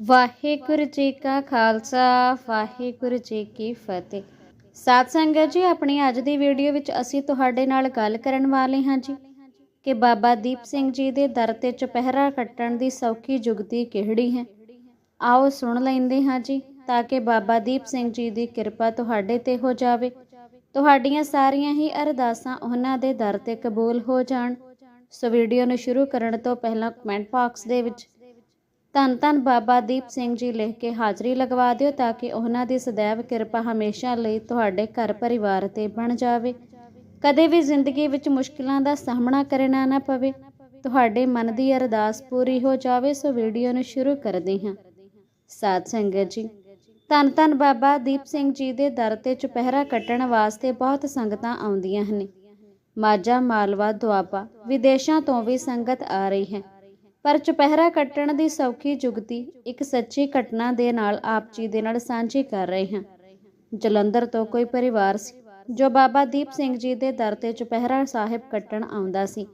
ਵਾਹਿਗੁਰੂ ਜੀ ਕਾ ਖਾਲਸਾ, ਵਾਹਿਗੁਰੂ ਜੀ ਕੀ ਫਤਿਹ। ਸਾਧ ਸੰਗਤ ਜੀ, ਆਪਣੀ ਅੱਜ ਦੀ ਵੀਡੀਓ ਵਿੱਚ ਅਸੀਂ ਤੁਹਾਡੇ ਨਾਲ ਗੱਲ ਕਰਨ ਵਾਲੇ ਹਾਂ ਜੀ, ਕਿ ਬਾਬਾ ਦੀਪ ਸਿੰਘ ਜੀ ਦੇ ਦਰ ਤੇ ਚੁਪਹਿਰਾ ਕੱਟਣ ਦੀ ਸੌਖੀ ਜੁਗਤੀ ਕਿਹੜੀ ਹੈ? ਆਓ ਸੁਣ ਲੈਂਦੇ ਹਾਂ ਜੀ, ਤਾਂ ਕਿ ਬਾਬਾ ਦੀਪ ਸਿੰਘ ਜੀ ਦੀ ਕਿਰਪਾ ਤੁਹਾਡੇ ਤੇ ਹੋ ਜਾਵੇ। ਤੁਹਾਡੀਆਂ ਸਾਰੀਆਂ ਹੀ ਅਰਦਾਸਾਂ ਉਹਨਾਂ ਦੇ ਦਰ ਤੇ ਕਬੂਲ ਹੋ ਜਾਣ। ਸੋ ਵੀਡੀਓ ਨੂੰ ਸ਼ੁਰੂ ਕਰਨ ਤੋਂ ਪਹਿਲਾਂ ਕਮੈਂਟ ਬਾਕਸ ਦੇ ਵਿੱਚ ਧੰਨ ਧੰਨ ਬਾਬਾ ਦੀਪ ਸਿੰਘ ਜੀ ਲਿਖ ਕੇ ਹਾਜ਼ਰੀ ਲਗਵਾ ਦਿਓ ਤਾਂ ਕਿ ਉਹਨਾਂ ਦੀ ਸदैव ਕਿਰਪਾ ਹਮੇਸ਼ਾ ਲਈ ਤੁਹਾਡੇ ਘਰ ਪਰਿਵਾਰ ਤੇ ਬਣ ਜਾਵੇ। ਕਦੇ ਵੀ ਜ਼ਿੰਦਗੀ ਵਿੱਚ ਮੁਸ਼ਕਿਲਾਂ ਦਾ ਸਾਹਮਣਾ ਕਰਨਾ ਨਾ ਪਵੇ। ਤੁਹਾਡੇ ਮਨ ਦੀ ਅਰਦਾਸ ਪੂਰੀ ਹੋ ਜਾਵੇ, ਸੋ ਵੀਡੀਓ ਨੂੰ ਸ਼ੁਰੂ ਕਰਦੇ ਹਾਂ। ਸਾਧ ਸੰਗਤ ਜੀ ਧੰਨ ਧੰਨ ਬਾਬਾ ਦੀਪ ਸਿੰਘ ਜੀ ਦੇ ਦਰ ਤੇ ਚੁਪਹਿਰਾ ਕੱਟਣ ਵਾਸਤੇ ਬਹੁਤ ਸੰਗਤਾਂ ਆਉਂਦੀਆਂ ਹਨ। ਮਾਝਾ, ਮਾਲਵਾ, ਦੁਆਬਾ, ਵਿਦੇਸ਼ਾਂ ਤੋਂ ਵੀ ਸੰਗਤ ਆ ਰਹੀ ਹੈ। ਪਰ ਚੁਪਹਿਰਾ ਕੱਟਣ ਦੀ ਸੌਖੀ ਜੁਗਤੀ ਇੱਕ ਸੱਚੀ ਘਟਨਾ ਦੇ ਨਾਲ ਆਪ ਜੀ ਦੇ ਨਾਲ ਸਾਂਝੀ ਕਰ ਰਹੇ ਹਾਂ। ਜਲੰਧਰ ਤੋਂ ਕੋਈ ਪਰਿਵਾਰ ਸੀ ਜੋ ਬਾਬਾ ਦੀਪ ਸਿੰਘ ਜੀ ਦੇ ਦਰ ਤੇ ਚੁਪਹਿਰਾ ਸਾਹਿਬ ਕੱਟਣ ਆਉਂਦਾ ਸੀ।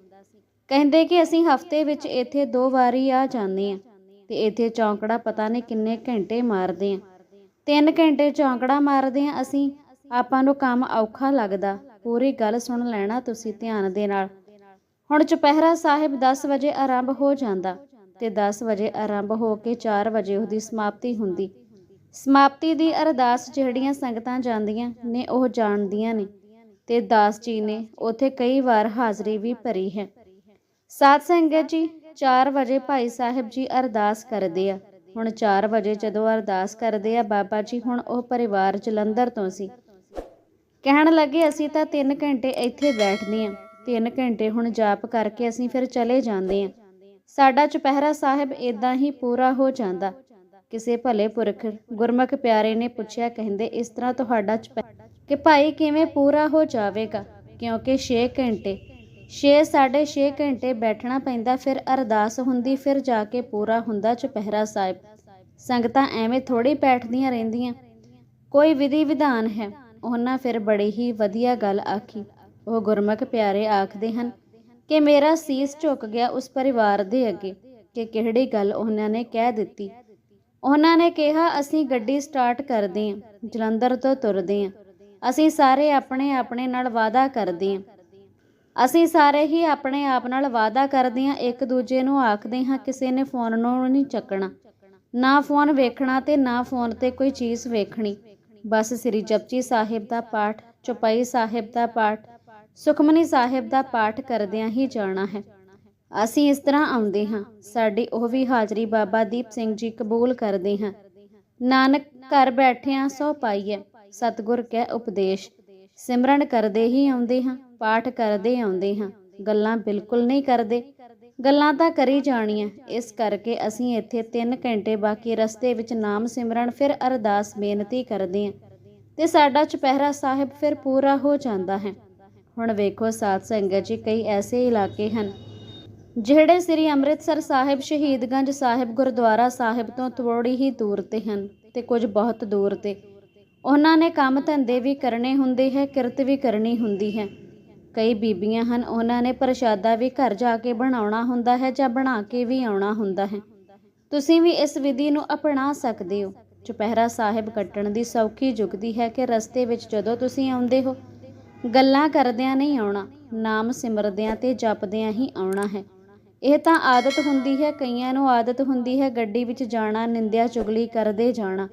ਕਹਿੰਦੇ ਕਿ ਅਸੀਂ ਹਫ਼ਤੇ ਵਿੱਚ ਇੱਥੇ ਦੋ ਵਾਰੀ ਆ ਜਾਂਦੇ ਹਾਂ ਤੇ ਇੱਥੇ ਚੌਂਕੜਾ ਪਤਾ ਨਹੀਂ ਕਿੰਨੇ ਘੰਟੇ ਮਾਰਦੇ ਹਾਂ। ਤਿੰਨ ਘੰਟੇ ਚੌਂਕੜਾ ਮਾਰਦੇ ਹਾਂ ਅਸੀਂ। ਆਪਾਂ ਨੂੰ ਕੰਮ ਔਖਾ ਲੱਗਦਾ। ਪੂਰੀ ਗੱਲ ਸੁਣ ਲੈਣਾ ਤੁਸੀਂ ਧਿਆਨ ਦੇ ਨਾਲ। ਹੁਣ ਚੁਪਹਿਰਾ ਸਾਹਿਬ 10 ਵਜੇ ਆਰੰਭ ਹੋ ਜਾਂਦਾ ਤੇ 10 ਵਜੇ ਆਰੰਭ ਹੋ ਕੇ 4 ਵਜੇ ਉਹਦੀ ਸਮਾਪਤੀ ਹੁੰਦੀ। ਸਮਾਪਤੀ ਦੀ ਅਰਦਾਸ ਜਿਹੜੀਆਂ ਸੰਗਤਾਂ ਜਾਂਦੀਆਂ ਨੇ ਉਹ ਜਾਣਦੀਆਂ ਨੇ ਤੇ ਦਾਸ ਜੀ ਨੇ ਉਥੇ ਕਈ ਵਾਰ ਹਾਜ਼ਰੀ ਵੀ ਭਰੀ ਹੈ। ਸਾਧ ਸੰਗਤ ਜੀ 4 ਵਜੇ ਭਾਈ ਸਾਹਿਬ ਜੀ ਅਰਦਾਸ ਕਰਦੇ ਆ। ਹੁਣ 4 ਵਜੇ ਜਦੋਂ ਅਰਦਾਸ ਕਰਦੇ ਆ, ਬਾਬਾ ਜੀ ਹੁਣ ਉਹ ਪਰਿਵਾਰ ਜਲੰਧਰ ਤੋਂ ਸੀ। ਕਹਿਣ ਲੱਗੇ, ਅਸੀਂ ਤਾਂ 3 ਘੰਟੇ ਇੱਥੇ ਬੈਠਦੇ ਆਂ 3 ਘੰਟੇ ਹੁਣ ਜਾਪ ਕਰਕੇ ਅਸੀਂ ਫਿਰ ਚਲੇ ਜਾਂਦੇ ਹਾਂ। ਸਾਡਾ ਚੁਪਹਿਰਾ ਸਾਹਿਬ ਇਦਾਂ ਹੀ ਪੂਰਾ ਹੋ ਜਾਂਦਾ। ਕਿਸੇ ਭਲੇ ਪੁਰਖ ਗੁਰਮੁਖ ਪਿਆਰੇ ਨੇ ਪੁੱਛਿਆ ਕਹਿੰਦੇ, ਇਸ ਤਰ੍ਹਾਂ ਤੁਹਾਡਾ ਚੁਪਹਿਰਾ ਕਿ ਭਾਈ ਕਿਵੇਂ ਪੂਰਾ ਹੋ ਜਾਵੇਗਾ? ਕਿਉਂਕਿ 6 ਘੰਟੇ 6 6.5 ਘੰਟੇ ਬੈਠਣਾ ਪੈਂਦਾ, ਫਿਰ ਅਰਦਾਸ ਹੁੰਦੀ, ਫਿਰ ਜਾ ਕੇ ਪੂਰਾ ਹੁੰਦਾ ਚੁਪਹਿਰਾ ਸਾਹਿਬ। ਸੰਗਤਾਂ ਐਵੇਂ ਥੋੜੀ ਬੈਠਦੀਆਂ ਰਹਿੰਦੀਆਂ। ਕੋਈ ਵਿਧੀ ਵਿਧਾਨ ਹੈ। ਉਹਨਾਂ ਫਿਰ ਬੜੀ ਹੀ ਵਧੀਆ ਗੱਲ ਆਖੀ। ਉਹ ਗੁਰਮੁਖ ਪਿਆਰੇ ਆਖਦੇ ਹਨ ਕਿ ਮੇਰਾ ਸੀਸ ਝੁਕ ਗਿਆ ਉਸ ਪਰਿਵਾਰ ਦੇ ਅੱਗੇ ਕਿ ਕਿਹੜੀ ਗੱਲ ਉਹਨਾਂ ਨੇ ਕਹਿ ਦਿੱਤੀ। ਉਹਨਾਂ ਨੇ ਕਿਹਾ, ਅਸੀਂ ਗੱਡੀ ਸਟਾਰਟ ਕਰਦੇ ਹਾਂ, ਜਲੰਧਰ ਤੋਂ ਤੁਰਦੇ ਹਾਂ। ਅਸੀਂ ਸਾਰੇ ਆਪਣੇ ਆਪਣੇ ਨਾਲ ਵਾਅਦਾ ਕਰਦੇ ਹਾਂ। ਅਸੀਂ ਸਾਰੇ ਹੀ ਆਪਣੇ ਆਪ ਨਾਲ ਵਾਅਦਾ ਕਰਦੇ ਹਾਂ, ਇੱਕ ਦੂਜੇ ਨੂੰ ਆਖਦੇ ਹਾਂ, ਕਿਸੇ ਨੇ ਫੋਨ ਨੂੰ ਨਹੀਂ ਚੱਕਣਾ। ਨਾ ਫੋਨ ਵੇਖਣਾ ਤੇ ਨਾ ਫੋਨ ਤੇ ਕੋਈ ਚੀਜ਼ ਵੇਖਣੀ। ਬਸ ਸ੍ਰੀ ਜਪਜੀ ਸਾਹਿਬ ਦਾ ਪਾਠ, ਚੁਪਈ ਸਾਹਿਬ ਦਾ ਪਾਠ ਸੁਖਮਨੀ ਸਾਹਿਬ ਦਾ ਪਾਠ ਕਰਦਿਆਂ ਹੀ ਜਾਣਾ ਹੈ। ਅਸੀਂ ਇਸ ਤਰ੍ਹਾਂ ਆਉਂਦੇ ਹਾਂ। ਸਾਡੀ ਉਹ ਵੀ ਹਾਜ਼ਰੀ ਬਾਬਾ ਦੀਪ ਸਿੰਘ ਜੀ ਕਬੂਲ ਕਰਦੇ ਹਾਂ। ਨਾਨਕ ਘਰ ਬੈਠਿਆਂ ਸੋ ਪਾਈਐ। ਸਤਿਗੁਰ ਕੈ ਉਪਦੇਸ਼। ਸਿਮਰਨ ਕਰਦੇ ਹੀ ਆਉਂਦੇ ਹਾਂ। ਪਾਠ ਕਰਦੇ ਆਉਂਦੇ ਹਾਂ। ਗੱਲਾਂ ਬਿਲਕੁਲ ਨਹੀਂ ਕਰਦੇ। ਗੱਲਾਂ ਤਾਂ ਕਰੀ ਜਾਣੀਆਂ। ਇਸ ਕਰਕੇ ਅਸੀਂ ਇੱਥੇ 3 ਘੰਟੇ ਬਾਕੀ ਰਸਤੇ ਵਿੱਚ ਨਾਮ ਸਿਮਰਨ ਫਿਰ ਅਰਦਾਸ ਬੇਨਤੀ ਕਰਦੇ ਹਾਂ। ਤੇ ਸਾਡਾ ਚੁਪਹਿਰਾ ਸਾਹਿਬ ਫਿਰ ਪੂਰਾ ਹੋ ਜਾਂਦਾ ਹੈ। ਹੁਣ ਵੇਖੋ ਸਾਧ ਸੰਗਤ ਜੀ, ਕਈ ਐਸੇ ਇਲਾਕੇ ਹਨ ਜਿਹੜੇ ਸ੍ਰੀ ਅੰਮ੍ਰਿਤਸਰ ਸਾਹਿਬ ਸ਼ਹੀਦਗੰਜ ਸਾਹਿਬ ਗੁਰਦੁਆਰਾ ਸਾਹਿਬ ਤੋਂ ਥੋੜੀ ਹੀ ਦੂਰ ਤੇ ਹਨ ਤੇ ਕੁਝ ਬਹੁਤ ਦੂਰ ਤੇ। ਉਹਨਾਂ ਨੇ ਕੰਮ ਧੰਦੇ ਵੀ ਕਰਨੇ ਹੁੰਦੇ ਹੈ, ਕਿਰਤ ਵੀ ਕਰਨੀ ਹੁੰਦੀ ਹੈ। ਕਈ ਬੀਬੀਆਂ ਹਨ, ਉਹਨਾਂ ਨੇ ਪ੍ਰਸ਼ਾਦਾ ਵੀ ਘਰ ਜਾ ਕੇ ਬਣਾਉਣਾ ਹੁੰਦਾ ਹੈ ਜਾਂ ਬਣਾ ਕੇ ਵੀ ਆਉਣਾ ਹੁੰਦਾ ਹੈ। ਤੁਸੀਂ ਵੀ ਇਸ ਵਿਧੀ ਨੂੰ ਅਪਣਾ ਸਕਦੇ ਹੋ। ਚੁਪਹਿਰਾ ਸਾਹਿਬ ਕੱਟਣ ਦੀ ਸੌਖੀ ਜੁਗਦੀ ਹੈ ਕਿ ਰਸਤੇ ਵਿੱਚ ਜਦੋਂ ਤੁਸੀਂ ਆਉਂਦੇ ਹੋ ਗੱਲਾਂ ਕਰਦਿਆਂ ਨਹੀਂ ਆਉਣਾ, ਨਾਮ ਸਿਮਰਦਿਆਂ ਤੇ ਜਪਦਿਆਂ ਹੀ ਆਉਣਾ ਹੈ। ਇਹ ਤਾਂ ਆਦਤ ਹੁੰਦੀ ਹੈ, ਕਈਆਂ ਨੂੰ ਆਦਤ ਹੁੰਦੀ ਹੈ ਗੱਡੀ ਵਿੱਚ ਜਾਣਾ, ਨਿੰਦਿਆ ਚੁਗਲੀ ਕਰਦੇ ਜਾਣਾ।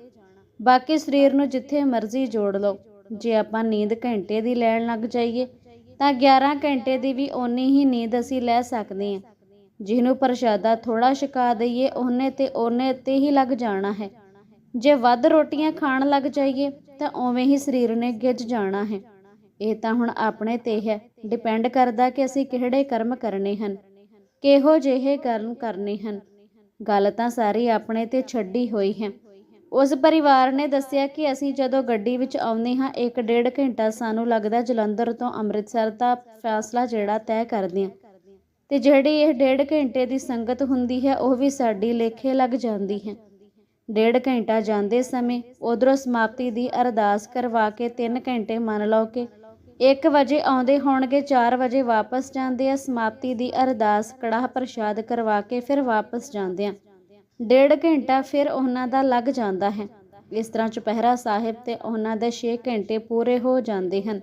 ਬਾਕੀ ਸਰੀਰ ਨੂੰ ਜਿੱਥੇ ਮਰਜ਼ੀ ਜੋੜ ਲਓ। ਜੇ ਆਪਾਂ ਨੀਂਦ ਘੰਟੇ ਦੀ ਲੈਣ ਲੱਗ ਜਾਈਏ, ਤਾਂ 11 ਘੰਟੇ ਦੀ ਵੀ ਓਨੀ ਹੀ ਨੀਂਦ ਅਸੀਂ ਲੈ ਸਕਦੇ ਹਾਂ। ਜਿਹਨੂੰ ਪ੍ਰਸ਼ਾਦਾ ਥੋੜਾ ਛਕਾ ਦਈਏ, ਉਹਨੇ ਤੇ ਉਹਨੇ ਤੇ ਹੀ ਲੱਗ ਜਾਣਾ ਹੈ। ਜੇ ਵੱਧ ਰੋਟੀਆਂ ਖਾਣ ਲੱਗ ਜਾਈਏ, ਤਾਂ ਉਵੇਂ ਹੀ ਸਰੀਰ ਨੇ ਗਿੱਜ ਜਾਣਾ ਹੈ। ਇਹ ਤਾਂ ਹੁਣ ਆਪਣੇ ਤੇ ਹੈ। ਡਿਪੈਂਡ ਕਰਦਾ ਕਿ ਅਸੀਂ ਕਿਹੜੇ ਕਰਮ ਕਰਨੇ ਹਨ, ਕਿਹੋ ਜਿਹੇ ਕਰਮ ਕਰਨੇ ਹਨ। ਗੱਲ ਤਾਂ ਸਾਰੀ ਆਪਣੇ ਤੇ ਛੱਡੀ ਹੋਈ ਹੈ। ਉਸ ਪਰਿਵਾਰ ਨੇ ਦੱਸਿਆ ਕਿ ਅਸੀਂ ਜਦੋਂ ਗੱਡੀ ਵਿੱਚ ਆਉਂਦੇ ਹਾਂ 1.5 ਘੰਟਾ ਸਾਨੂੰ ਲੱਗਦਾ ਜਲੰਧਰ ਤੋਂ ਅੰਮ੍ਰਿਤਸਰ ਦਾ ਫਾਸਲਾ ਜਿਹੜਾ ਤੈਅ ਕਰਦੇ ਹਾਂ। ਤੇ ਜਿਹੜੀ ਇਹ 1.5 ਘੰਟੇ ਦੀ ਸੰਗਤ ਹੁੰਦੀ ਹੈ, ਉਹ ਵੀ ਸਾਡੀ ਲੇਖੇ ਲੱਗ ਜਾਂਦੀ ਹੈ। ਡੇਢ ਘੰਟਾ ਜਾਂਦੇ ਸਮੇਂ ਉਧਰੋਂ ਸਮਾਪਤੀ ਦੀ ਅਰਦਾਸ ਕਰਵਾ ਕੇ 3 ਘੰਟੇ ਮੰਨ ਲਓ ਕਿ 1 ਵਜੇ ਆਉਂਦੇ ਹੋਣਗੇ 4 ਵਜੇ ਵਾਪਸ ਜਾਂਦੇ ਆ। ਸਮਾਪਤੀ ਦੀ ਅਰਦਾਸ ਕੜਾਹ ਪ੍ਰਸ਼ਾਦ ਕਰਵਾ ਕੇ ਫਿਰ ਵਾਪਸ ਜਾਂਦੇ ਆ। ਡੇਢ ਘੰਟਾ ਫਿਰ ਉਹਨਾਂ ਦਾ ਲੱਗ ਜਾਂਦਾ ਹੈ। ਇਸ ਤਰ੍ਹਾਂ ਚੁਪਹਿਰਾ ਸਾਹਿਬ ਤੇ ਉਹਨਾਂ ਦੇ 6 ਘੰਟੇ ਪੂਰੇ ਹੋ ਜਾਂਦੇ ਹਨ।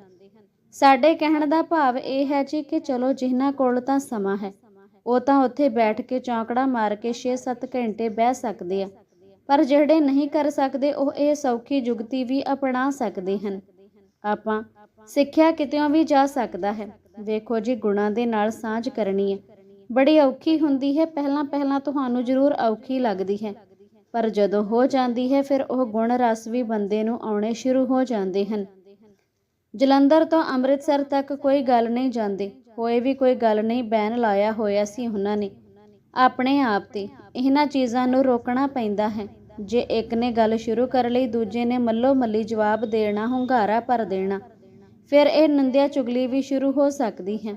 ਸਾਡੇ ਕਹਿਣ ਦਾ ਭਾਵ ਇਹ ਹੈ ਜੀ ਕਿ ਚਲੋ ਜਿਨ੍ਹਾਂ ਕੋਲ ਤਾਂ ਸਮਾਂ ਹੈ, ਉਹ ਤਾਂ ਉੱਥੇ ਬੈਠ ਕੇ ਚੌਂਕੜਾ ਮਾਰ ਕੇ 6-7 ਘੰਟੇ ਬਹਿ ਸਕਦੇ ਆ। ਪਰ ਜਿਹੜੇ ਨਹੀਂ ਕਰ ਸਕਦੇ, ਉਹ ਇਹ ਸੌਖੀ ਜੁਗਤੀ ਵੀ ਅਪਣਾ ਸਕਦੇ ਹਨ। ਆਪਾਂ ਸਿੱਖਿਆ ਕਿਤੇੋਂ ਵੀ ਜਾ ਸਕਦਾ ਹੈ। ਵੇਖੋ ਜੀ, ਗੁਣਾਂ ਦੇ ਨਾਲ ਸਾਂਝ ਕਰਨੀ ਹੈ। ਬੜੀ ਔਖੀ ਹੁੰਦੀ ਹੈ ਪਹਿਲਾਂ ਪਹਿਲਾਂ ਤੁਹਾਨੂੰ ਜ਼ਰੂਰ ਔਖੀ ਲੱਗਦੀ ਹੈ। ਪਰ ਜਦੋਂ ਹੋ ਜਾਂਦੀ ਹੈ, ਫਿਰ ਉਹ ਗੁਣ ਰਸ ਵੀ ਬੰਦੇ ਨੂੰ ਆਉਣੇ ਸ਼ੁਰੂ ਹੋ ਜਾਂਦੇ ਹਨ। ਜਲੰਧਰ ਤੋਂ ਅੰਮ੍ਰਿਤਸਰ ਤੱਕ ਕੋਈ ਗੱਲ ਨਹੀਂ ਜਾਂਦੇ। ਹੋਏ ਵੀ ਕੋਈ ਗੱਲ ਨਹੀਂ, ਬੈਨ ਲਾਇਆ ਹੋਇਆ ਸੀ ਉਹਨਾਂ ਨੇ। ਆਪਣੇ ਆਪ ਤੇ ਇਹਨਾਂ ਚੀਜ਼ਾਂ ਨੂੰ ਰੋਕਣਾ ਪੈਂਦਾ ਹੈ। ਜੇ ਇੱਕ ਨੇ ਗੱਲ ਸ਼ੁਰੂ ਕਰ ਲਈ, ਦੂਜੇ ਨੇ ਮੱਲੋ ਮੱਲੀ ਜਵਾਬ ਦੇਣਾ, ਹੁੰਗਾਰਾ ਭਰ ਦੇਣਾ। ਫਿਰ ਇਹ ਨੰਦਿਆ ਚੁਗਲੀ ਵੀ ਸ਼ੁਰੂ ਹੋ ਸਕਦੀ ਹੈ।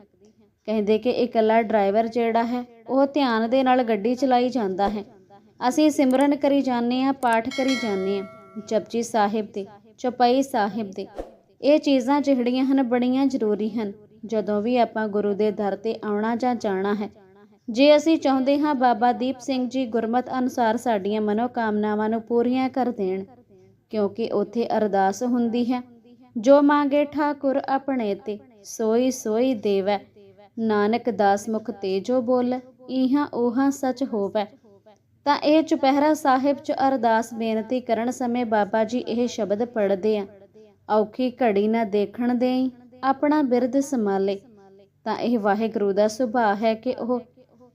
ਕਹਿੰਦੇ ਕਿ ਇਕੱਲਾ ਡਰਾਈਵਰ ਜਿਹੜਾ ਹੈ, ਉਹ ਧਿਆਨ ਦੇ ਨਾਲ ਗੱਡੀ ਚਲਾਈ ਜਾਂਦਾ ਹੈ। ਅਸੀਂ ਸਿਮਰਨ ਕਰੀ ਜਾਂਦੇ ਆ ਪਾਠ ਕਰੀ ਜਾਂਦੇ ਆ ਜਪਜੀ ਸਾਹਿਬ ਦੇ, ਚੌਪਈ ਸਾਹਿਬ ਦੇ। ਇਹ ਚੀਜ਼ਾਂ ਜਿਹੜੀਆਂ ਹਨ, ਬੜੀਆਂ ਜ਼ਰੂਰੀ ਹਨ। ਜਦੋਂ ਵੀ ਆਪਾਂ ਗੁਰੂ ਦੇ ਦਰ ਤੇ ਆਉਣਾ ਜਾਂ ਜਾਣਾ ਹੈ, ਜੇ ਅਸੀਂ ਚਾਹੁੰਦੇ ਹਾਂ ਬਾਬਾ ਦੀਪ ਸਿੰਘ ਜੀ ਗੁਰਮਤ ਅਨੁਸਾਰ ਸਾਡੀਆਂ ਮਨੋਕਾਮਨਾਵਾਂ ਨੂੰ ਪੂਰੀਆਂ ਕਰ ਦੇਣ, ਕਿਉਂਕਿ ਉੱਥੇ ਅਰਦਾਸ ਹੁੰਦੀ ਹੈ ਜੋ ਮੰਗੇ ਠਾਕੁਰ ਆਪਣੇ ਤੇ, ਸੋਈ ਸੋਈ ਦੇਵੈ। ਨਾਨਕ ਦਾਸ ਮੁਖ ਤੇ ਜੋ ਇਹਾਂ ਉਹਾਂ ਸਚ ਹੋਵੈ। ਤਾਂ ਇਹ ਚੁਪਹਿਰਾ ਸਾਹਿਬ ਚ ਅਰਦਾਸ ਬੇਨਤੀ ਕਰਨ ਸਮੇਂ ਬਾਬਾ ਜੀ ਇਹ ਸ਼ਬਦ ਪੜ੍ਹਦੇ ਆ। ਔਖੀ ਘੜੀ ਨਾ ਦੇਖਣ ਦੇਈ, ਆਪਣਾ ਬਿਰਦ ਸੰਭਾਲੇ। ਤਾਂ ਇਹ ਵਾਹਿਗੁਰੂ ਦਾ ਸੁਭਾਅ ਹੈ ਕਿ ਉਹ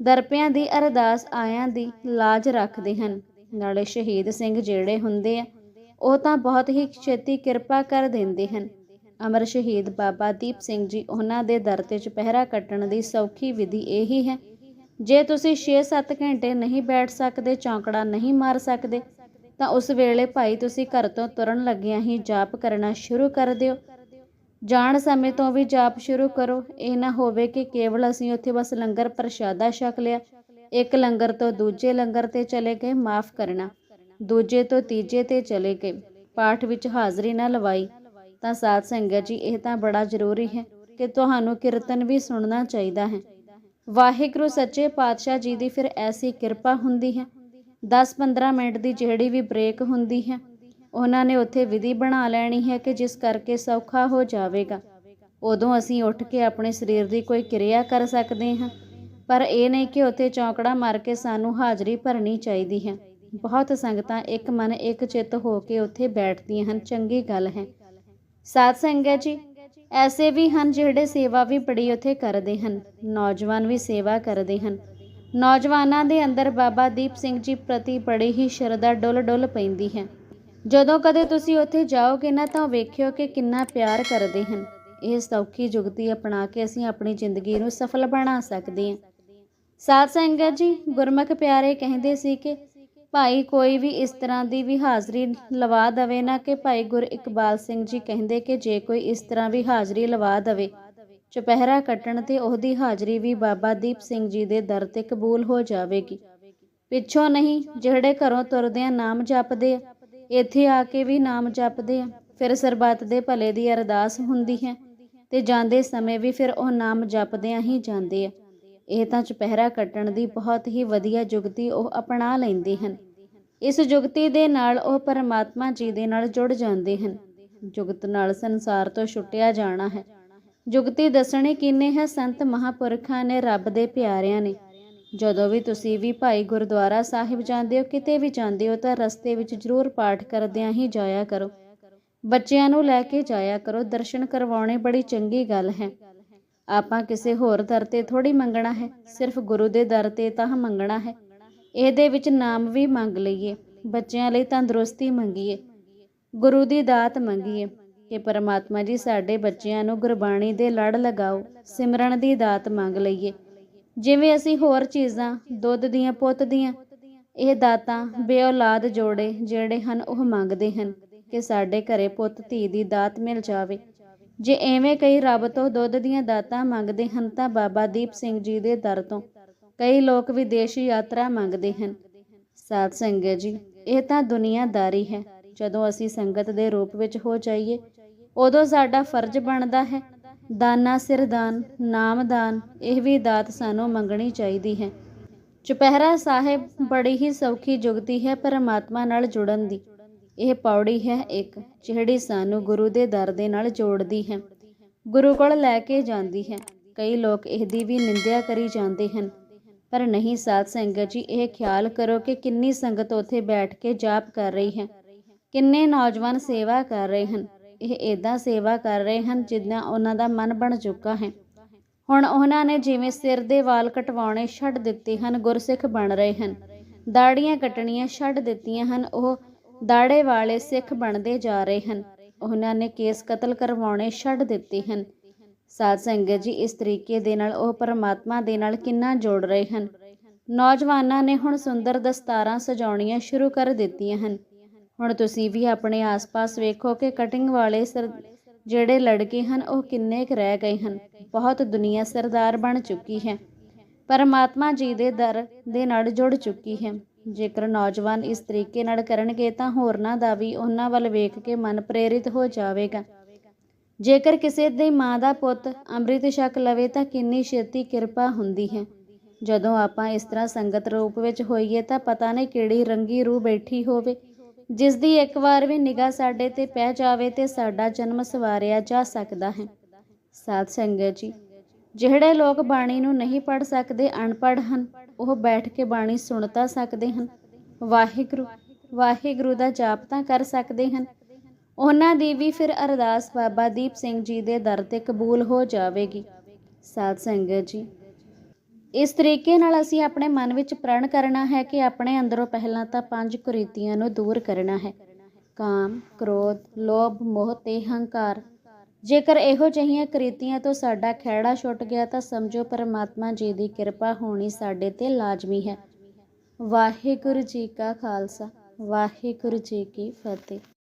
ਦਰਪਿਆਂ ਦੀ ਅਰਦਾਸ ਆਇਆਂ ਦੀ ਲਾਜ ਰੱਖਦੇ ਹਨ। ਨਾਲੇ ਸ਼ਹੀਦ ਸਿੰਘ ਜਿਹੜੇ ਹੁੰਦੇ ਆ ਉਹ ਤਾਂ ਬਹੁਤ ਹੀ ਛੇਤੀ ਕਿਰਪਾ ਕਰ ਦਿੰਦੇ ਹਨ। ਅਮਰ ਸ਼ਹੀਦ ਬਾਬਾ ਦੀਪ ਸਿੰਘ ਜੀ ਉਹਨਾਂ ਦੇ ਦਰ ਤੇ ਚੁਪਹਿਰਾ ਕੱਟਣ ਦੀ ਸੌਖੀ ਵਿਧੀ ਇਹੀ ਹੈ। ਜੇ ਤੁਸੀਂ 6-7 ਘੰਟੇ ਨਹੀਂ ਬੈਠ ਸਕਦੇ, ਚੌਂਕੜਾ ਨਹੀਂ ਮਾਰ ਸਕਦੇ, ਤਾਂ ਉਸ ਵੇਲੇ ਭਾਈ ਤੁਸੀਂ ਘਰ ਤੋਂ ਤੁਰਨ ਲੱਗਿਆਂ ਹੀ ਜਾਪ ਕਰਨਾ ਸ਼ੁਰੂ ਕਰ ਦਿਓ। ਜਾਣ ਸਮੇਂ ਤੋਂ ਵੀ ਜਾਪ ਸ਼ੁਰੂ ਕਰੋ। ਇਹ ਨਾ ਹੋਵੇ ਕਿ ਕੇਵਲ ਅਸੀਂ ਉੱਥੇ ਬਸ ਲੰਗਰ ਪ੍ਰਸ਼ਾਦਾ ਛਕ ਲਿਆ, ਇੱਕ ਲੰਗਰ ਤੋਂ ਦੂਜੇ ਲੰਗਰ ਤੇ ਚਲੇ ਗਏ, ਮਾਫ ਕਰਨਾ। ਦੂਜੇ ਤੋਂ ਤੀਜੇ ਤੇ ਚਲੇ ਗਏ। ਪਾਠ ਵਿੱਚ ਹਾਜ਼ਰੀ ਨਾ ਲਵਾਈ, ਤਾਂ ਸਾਧ ਸੰਗਤ ਜੀ, ਇਹ ਤਾਂ ਬੜਾ ਜ਼ਰੂਰੀ ਹੈ ਕਿ ਤੁਹਾਨੂੰ ਕੀਰਤਨ ਵੀ ਸੁਣਨਾ ਚਾਹੀਦਾ ਹੈ। ਵਾਹਿਗੁਰੂ ਸੱਚੇ ਪਾਤਸ਼ਾਹ ਜੀ ਦੀ ਫਿਰ ਐਸੀ ਕਿਰਪਾ ਹੁੰਦੀ ਹੈ। 10-15 ਮਿੰਟ ਦੀ ਜਿਹੜੀ ਵੀ ਬ੍ਰੇਕ ਹੁੰਦੀ ਹੈ, ਉਹਨਾਂ ਨੇ ਉੱਥੇ ਵਿਧੀ ਬਣਾ ਲੈਣੀ ਹੈ ਕਿ ਜਿਸ ਕਰਕੇ ਸੌਖਾ ਹੋ ਜਾਵੇਗਾ। ਉਦੋਂ ਅਸੀਂ ਉੱਠ ਕੇ ਆਪਣੇ ਸਰੀਰ ਦੀ ਕੋਈ ਕਿਰਿਆ ਕਰ ਸਕਦੇ ਹਾਂ, ਪਰ ਇਹ ਨਹੀਂ ਕਿ ਉੱਥੇ ਚੌਂਕੜਾ ਮਾਰ ਕੇ ਸਾਨੂੰ ਹਾਜ਼ਰੀ ਭਰਨੀ ਚਾਹੀਦੀ ਹੈ। ਬਹੁਤ ਸੰਗਤਾਂ ਇੱਕ ਮਨ ਇੱਕ ਚਿੱਤ ਹੋ ਕੇ ਉੱਥੇ ਬੈਠਦੀਆਂ ਹਨ। ਚੰਗੀ ਗੱਲ ਹੈ। ਸਾਧ ਸੰਗਤ ਜੀ, ਐਸੇ ਵੀ ਹਨ ਜਿਹੜੇ ਸੇਵਾ ਵੀ ਬੜੀ ਉੱਥੇ ਕਰਦੇ ਹਨ। ਨੌਜਵਾਨ ਵੀ ਸੇਵਾ ਕਰਦੇ ਹਨ। ਨੌਜਵਾਨਾਂ ਦੇ ਅੰਦਰ ਬਾਬਾ ਦੀਪ ਸਿੰਘ ਜੀ ਪ੍ਰਤੀ ਬੜੀ ਹੀ ਸ਼ਰਧਾ ਡੁੱਲ ਡੁੱਲ ਪੈਂਦੀ ਹੈ। ਜਦੋਂ ਕਦੇ ਤੁਸੀਂ ਉੱਥੇ ਜਾਓਗੇ ਨਾ ਤਾਂ ਵੇਖਿਓ ਕਿ ਕਿੰਨਾ ਪਿਆਰ ਕਰਦੇ ਹਨ। ਇਹ ਸੌਖੀ ਜੁਗਤੀ ਅਪਣਾ ਕੇ ਅਸੀਂ ਆਪਣੀ ਜ਼ਿੰਦਗੀ ਨੂੰ ਸਫਲ ਬਣਾ ਸਕਦੇ ਹਾਂ। ਸਾਧ ਸੰਗਤ ਜੀ, ਗੁਰਮੁਖ ਪਿਆਰੇ ਕਹਿੰਦੇ ਸੀ ਕਿ ਭਾਈ, ਕੋਈ ਵੀ ਇਸ ਤਰ੍ਹਾਂ ਦੀ ਵੀ ਹਾਜ਼ਰੀ ਲਵਾ ਦਵੇ ਨਾ ਕਿ ਭਾਈ ਗੁਰ ਇਕਬਾਲ ਸਿੰਘ ਜੀ ਕਹਿੰਦੇ ਕਿ ਜੇ ਕੋਈ ਇਸ ਤਰ੍ਹਾਂ ਵੀ ਹਾਜ਼ਰੀ ਲਵਾ ਦਵੇ। ਚੁਪਹਿਰਾ ਕੱਟਣ ਤੇ ਉਹਦੀ ਹਾਜ਼ਰੀ ਵੀ ਬਾਬਾ ਦੀਪ ਸਿੰਘ ਜੀ ਦੇ ਦਰ ਤੇ ਕਬੂਲ ਹੋ ਜਾਵੇਗੀ। ਪਿੱਛੋਂ ਨਹੀਂ, ਜਿਹੜੇ ਘਰੋਂ ਤੁਰਦੇ ਆ, ਨਾਮ ਜਪਦੇ ਆ। ਇੱਥੇ ਆ ਕੇ ਵੀ ਨਾਮ ਜਪਦੇ ਆ। ਫਿਰ ਸਰਬੱਤ ਦੇ ਭਲੇ ਦੀ ਅਰਦਾਸ ਹੁੰਦੀ ਹੈ ਤੇ ਜਾਂਦੇ ਸਮੇਂ ਵੀ ਫਿਰ ਉਹ ਨਾਮ ਜਪਦਿਆਂ ਹੀ ਜਾਂਦੇ ਆ। ਇਹ ਤਾਂ ਚੁਪਹਿਰਾ ਕੱਟਣ ਦੀ ਬਹੁਤ ਹੀ ਵਧੀਆ ਜੁਗਤੀ ਉਹ ਅਪਣਾ ਲੈਂਦੇ ਹਨ। ਇਸ ਜੁਗਤੀ ਦੇ ਨਾਲ ਉਹ ਪਰਮਾਤਮਾ ਜੀ ਦੇ ਨਾਲ ਜੁੜ ਜਾਂਦੇ ਹਨ। ਜੁਗਤ ਨਾਲ ਸੰਸਾਰ ਤੋਂ ਛੁੱਟਿਆ ਜਾਣਾ ਹੈ। ਜੁਗਤੀ ਦੱਸਣੀ ਕਿੰਨੇ ਹੈ, ਸੰਤ ਮਹਾਪੁਰਖਾਂ ਨੇ ਰੱਬ ਦੇ ਪਿਆਰਿਆਂ ਨੇ। ਜਦੋਂ ਵੀ ਤੁਸੀਂ ਵੀ ਭਾਈ ਗੁਰਦੁਆਰਾ ਸਾਹਿਬ ਜਾਂਦੇ ਹੋ, ਕਿਤੇ ਵੀ ਜਾਂਦੇ ਹੋ, ਤਾਂ ਰਸਤੇ ਵਿੱਚ ਜ਼ਰੂਰ ਪਾਠ ਕਰਦਿਆਂ ਹੀ ਜਾਇਆ ਕਰੋ। ਬੱਚਿਆਂ ਨੂੰ ਲੈ ਕੇ ਜਾਇਆ ਕਰੋ। ਦਰਸ਼ਨ ਕਰਵਾਉਣੇ ਬੜੀ ਚੰਗੀ ਗੱਲ ਹੈ। ਆਪਾਂ ਕਿਸੇ ਹੋਰ ਦਰ ਤੇ ਥੋੜੀ ਮੰਗਣਾ ਹੈ। ਸਿਰਫ ਗੁਰੂ ਦੇ ਦਰ ਤੇ ਤਾਂ ਮੰਗਣਾ ਹੈ। ਇਹਦੇ ਵਿੱਚ ਨਾਮ ਵੀ ਮੰਗ ਲਈਏ, ਬੱਚਿਆਂ ਲਈ ਤੰਦਰੁਸਤੀ ਮੰਗੀਏ, ਗੁਰੂ ਦੀ ਦਾਤ ਮੰਗੀਏ, ਕਿ ਪਰਮਾਤਮਾ ਜੀ ਸਾਡੇ ਬੱਚਿਆਂ ਨੂੰ ਗੁਰਬਾਣੀ ਦੇ ਲੜ ਲਗਾਓ, ਸਿਮਰਨ ਦੀ ਦਾਤ ਮੰਗ ਲਈਏ। ਜਿਵੇਂ ਅਸੀਂ ਹੋਰ ਚੀਜ਼ਾਂ, ਦੁੱਧ ਦੀਆਂ ਪੁੱਤ ਦੀਆਂ, ਇਹ ਦਾਤਾਂ ਬੇਔਲਾਦ ਜੋੜੇ ਜਿਹੜੇ ਹਨ, ਉਹ ਮੰਗਦੇ ਹਨ ਕਿ ਸਾਡੇ ਘਰੇ ਪੁੱਤ, ਧੀ ਦੀ ਦਾਤ ਮਿਲ ਜਾਵੇ। ਜੇ ਐਵੇਂ ਕਈ ਰੱਬ ਤੋਂ ਦੁੱਧ ਦੀਆਂ ਦਾਤਾਂ ਮੰਗਦੇ ਹਨ, ਤਾਂ ਬਾਬਾ ਦੀਪ ਸਿੰਘ ਜੀ ਦੇ ਦਰ ਤੋਂ ਕਈ ਲੋਕ ਵਿਦੇਸ਼ੀ ਯਾਤਰਾ ਮੰਗਦੇ ਹਨ। ਸਾਧ ਸੰਗਤ ਜੀ, ਇਹ ਤਾਂ ਦੁਨੀਆਦਾਰੀ ਹੈ। ਜਦੋਂ ਅਸੀਂ ਸੰਗਤ ਦੇ ਰੂਪ ਵਿੱਚ ਹੋ ਜਾਈਏ, ਉਦੋਂ ਸਾਡਾ ਫਰਜ਼ ਬਣਦਾ ਹੈ। ਦਾਨਾ ਸਿਰ ਦਾਨ ਇਹ ਵੀ ਦਾਤ ਸਾਨੂੰ ਮੰਗਣੀ ਚਾਹੀਦੀ ਹੈ। ਚੁਪਹਿਰਾ ਸਾਹਿਬ ਬੜੀ ਹੀ ਸੌਖੀ ਜੁਗਤੀ ਹੈ ਪਰਮਾਤਮਾ ਨਾਲ ਜੁੜਨ ਦੀ। ਇਹ ਪੌੜੀ ਹੈ ਇੱਕ, ਜਿਹੜੀ ਸਾਨੂੰ ਗੁਰੂ ਦੇ ਦਰ ਦੇ ਨਾਲ ਜੋੜਦੀ ਹੈ। ਗੁਰੂ ਕੋਲ ਲੈ ਕੇ ਜਾਂਦੀ ਹੈ। ਕਈ ਲੋਕ ਇਹਦੀ ਵੀ ਨਿੰਦਿਆ ਕਰੀ ਜਾਂਦੇ ਹਨ। ਪਰ ਨਹੀਂ ਸਾਧ ਸੰਗਤ ਜੀ, ਇਹ ਖਿਆਲ ਕਰੋ ਕਿ ਕਿੰਨੀ ਸੰਗਤ ਉੱਥੇ ਬੈਠ ਕੇ ਜਾਪ ਕਰ ਰਹੀ ਹੈ। ਕਿੰਨੇ ਨੌਜਵਾਨ ਸੇਵਾ ਕਰ ਰਹੇ ਹਨ। ਇਹ ਇਦਾਂ ਸੇਵਾ ਕਰ ਰਹੇ ਹਨ ਜਿੱਦਾਂ ਉਹਨਾਂ ਦਾ ਮਨ ਬਣ ਚੁੱਕਾ ਹੈ। ਹੁਣ ਉਹਨਾਂ ਨੇ ਜਿਵੇਂ ਸਿਰ ਦੇ ਵਾਲ ਕਟਵਾਉਣੇ ਛੱਡ ਦਿੱਤੇ ਹਨ, ਗੁਰਸਿੱਖ ਬਣ ਰਹੇ ਹਨ। ਦਾੜੀਆਂ ਕੱਟਣੀਆਂ ਛੱਡ ਦਿੱਤੀਆਂ ਹਨ, ਉਹ ਦਾੜੇ ਵਾਲੇ ਸਿੱਖ ਬਣਦੇ ਜਾ ਰਹੇ ਹਨ। ਉਹਨਾਂ ਨੇ ਕੇਸ ਕਤਲ ਕਰਵਾਉਣੇ ਛੱਡ ਦਿੱਤੇ ਹਨ। ਸਾਧ ਸੰਗਤ ਜੀ, ਇਸ ਤਰੀਕੇ ਦੇ ਨਾਲ ਉਹ ਪਰਮਾਤਮਾ ਦੇ ਨਾਲ ਕਿੰਨਾ ਜੋੜ ਰਹੇ ਹਨ। ਨੌਜਵਾਨਾਂ ਨੇ ਹੁਣ ਸੁੰਦਰ ਦਸਤਾਰਾਂ ਸਜਾਉਣੀਆਂ ਸ਼ੁਰੂ ਕਰ ਦਿੱਤੀਆਂ ਹਨ। ਹੁਣ ਤੁਸੀਂ ਵੀ ਆਪਣੇ ਆਸ-ਪਾਸ ਵੇਖੋ ਕਿ ਕਟਿੰਗ ਵਾਲੇ ਸਰ, ਜਿਹੜੇ ਲੜਕੇ ਹਨ, ਉਹ ਕਿੰਨੇ ਕੁ ਰਹਿ ਗਏ ਹਨ। ਬਹੁਤ ਦੁਨੀਆ ਸਰਦਾਰ ਬਣ ਚੁੱਕੀ ਹੈ। ਪਰਮਾਤਮਾ ਜੀ ਦੇ ਦਰ ਦੇ ਨਾਲ ਜੁੜ ਚੁੱਕੀ ਹੈ। ਜੇਕਰ ਨੌਜਵਾਨ ਇਸ ਤਰੀਕੇ ਨਾਲ ਕਰਨਗੇ ਤਾਂ ਹੋਰਨਾਂ ਦਾ ਵੀ ਉਹਨਾਂ ਵੱਲ ਵੇਖ ਕੇ ਮਨ ਪ੍ਰੇਰਿਤ ਹੋ ਜਾਵੇਗਾ। ਜੇਕਰ ਕਿਸੇ ਦੀ ਮਾਂ ਦਾ ਪੁੱਤ ਅੰਮ੍ਰਿਤ ਛਕ ਲਵੇ ਤਾਂ ਕਿੰਨੀ ਛੇਤੀ ਕਿਰਪਾ ਹੁੰਦੀ ਹੈ। ਜਦੋਂ ਆਪਾਂ ਇਸ ਤਰ੍ਹਾਂ ਸੰਗਤ ਰੂਪ ਵਿੱਚ ਹੋਈਏ ਤਾਂ ਪਤਾ ਨਹੀਂ ਕਿਹੜੀ ਰੰਗੀ ਰੂਹ ਬੈਠੀ ਹੋਵੇ। ਜਿਸ ਦੀ ਇੱਕ ਵਾਰ ਵੀ ਨਿਗਾਹ ਸਾਡੇ ਤੇ ਪੈ ਜਾਵੇ ਤੇ ਸਾਡਾ ਜਨਮ ਸਵਾਰਿਆ ਜਾ ਸਕਦਾ ਹੈ। ਸਾਧ ਸੰਗਤ ਜੀ, ਜਿਹੜੇ ਲੋਕ ਬਾਣੀ ਨੂੰ ਨਹੀਂ ਪੜ੍ਹ ਸਕਦੇ, ਅਨਪੜ੍ਹ ਹਨ, ਉਹ ਬੈਠ ਕੇ ਬਾਣੀ ਸੁਣ ਤਾਂ ਸਕਦੇ ਹਨ। ਵਾਹਿਗੁਰੂ ਵਾਹਿਗੁਰੂ ਦਾ ਜਾਪ ਤਾਂ ਕਰ ਸਕਦੇ ਹਨ। ਉਹਨਾਂ ਦੀ ਵੀ ਫਿਰ ਅਰਦਾਸ ਬਾਬਾ ਦੀਪ ਸਿੰਘ ਜੀ ਦੇ ਦਰ ਤੇ ਕਬੂਲ ਹੋ ਜਾਵੇਗੀ। ਸਾਧ ਸੰਗਤ ਜੀ, ਇਸ ਤਰੀਕੇ ਨਾਲ ਅਸੀਂ ਆਪਣੇ ਮਨ ਵਿੱਚ ਪ੍ਰਣ ਕਰਨਾ ਹੈ ਕਿ ਆਪਣੇ ਅੰਦਰੋਂ ਪਹਿਲਾਂ ਤਾਂ ਪੰਜ ਕੁਰੀਤੀਆਂ ਨੂੰ ਦੂਰ ਕਰਨਾ ਹੈ। ਕਾਮ, ਕ੍ਰੋਧ, ਲੋਭ, ਮੋਹ ਤੇ ਹੰਕਾਰ। ਜੇਕਰ ਇਹੋ ਜਿਹੀਆਂ ਕ੍ਰਿਤੀਆਂ ਤੋਂ ਸਾਡਾ ਖਹਿੜਾ ਛੁੱਟ ਗਿਆ ਤਾਂ ਸਮਝੋ ਪਰਮਾਤਮਾ ਜੀ ਦੀ ਕਿਰਪਾ ਹੋਣੀ ਸਾਡੇ ਤੇ ਲਾਜ਼ਮੀ ਹੈ। ਵਾਹਿਗੁਰੂ ਜੀ ਕਾ ਖਾਲਸਾ, ਵਾਹਿਗੁਰੂ ਜੀ ਕੀ ਫਤਿਹ।